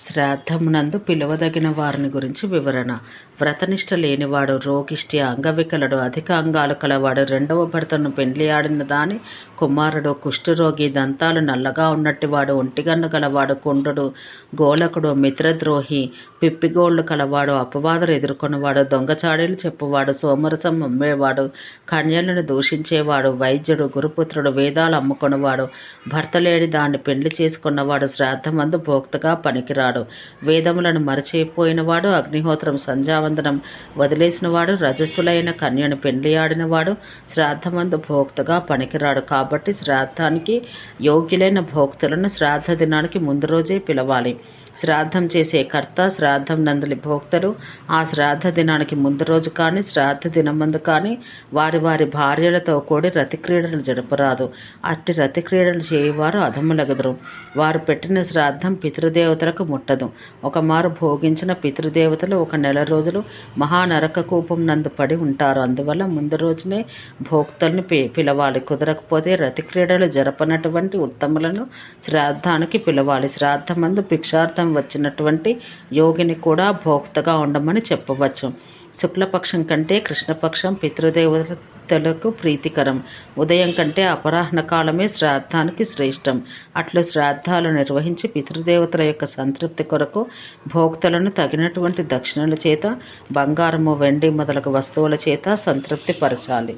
శ్రాద్ధమునందు పిలువదగిన వారిని గురించి వివరణ. వ్రతనిష్ట లేనివాడు రోగిష్టి అంగవికలుడు అధిక అంగాలు కలవాడు రెండవ భర్తను పెండ్లియాడిన దాని కుమారుడు కుష్ఠరోగి దంతాలు నల్లగా ఉన్నట్టివాడు ఒంటిగన్ను గలవాడు కుండుడు గోలకుడు మిత్రద్రోహి పిప్పిగోళ్ళు కలవాడు అపవాదులు ఎదుర్కొన్నవాడు దొంగచాడీలు చెప్పువాడు సోమరసం అమ్మేవాడు కన్యలను దూషించేవాడు వైద్యుడు గురుపుత్రుడు వేదాలు అమ్ముకున్నవాడు భర్త లేని దాన్ని పెండ్లి చేసుకున్నవాడు శ్రాద్ధమందు భోక్తగా పనికిరాడు. వేదములను మరచిపోయినవాడు అగ్నిహోత్రం సంధ్యావందనం వదిలేసినవాడు రజస్సులైన కన్యను పెండ్లియాడినవాడు శ్రాద్ధమందు భోక్తగా పనికిరాడు కాబట్టి శ్రాద్ధానికి యోగ్యులైన భోక్తులను శ్రాద్ధ దినానికి ముందు రోజే పిలవాలి. శ్రాద్ధం చేసే కర్త శ్రాద్ధం నందులి భోక్తలు ఆ శ్రాద్ధ దినానికి ముందు రోజు కానీ శ్రాద్ధ దినమందు కానీ వారి వారి భార్యలతో కూడి రతిక్రీడలు జరపరాదు. అట్టి రతిక్రీడలు చేయవారు చేయువారు అధములగదురు. వారు పెట్టిన శ్రాద్ధం పితృదేవతలకు ముట్టదు. ఒకమారు భోగించిన పితృదేవతలు ఒక నెల రోజులు మహానరక కూపం నందు పడి ఉంటారు. అందువల్ల ముందు రోజునే భోక్తల్ని పి పిలవాలి. కుదరకపోతే రతి క్రీడలు జరపనటువంటి ఉత్తములను శ్రాద్ధానికి పిలవాలి. శ్రాద్ధమందు భిక్షార్థం వచ్చినటువంటి యోగిని కూడా భోక్తగా ఉండమని చెప్పవచ్చు. శుక్లపక్షం కంటే కృష్ణపక్షం పితృదేవతలకు ప్రీతికరం. ఉదయం కంటే అపరాహ్న కాలమే శ్రాద్ధానికి శ్రేష్టం. అట్లు శ్రాద్ధాలు నిర్వహించి పితృదేవతల యొక్క సంతృప్తి కొరకు భోక్తలను తగినటువంటి దక్షిణల చేత బంగారము వెండి మొదలగు వస్తువుల చేత సంతృప్తి పరచాలి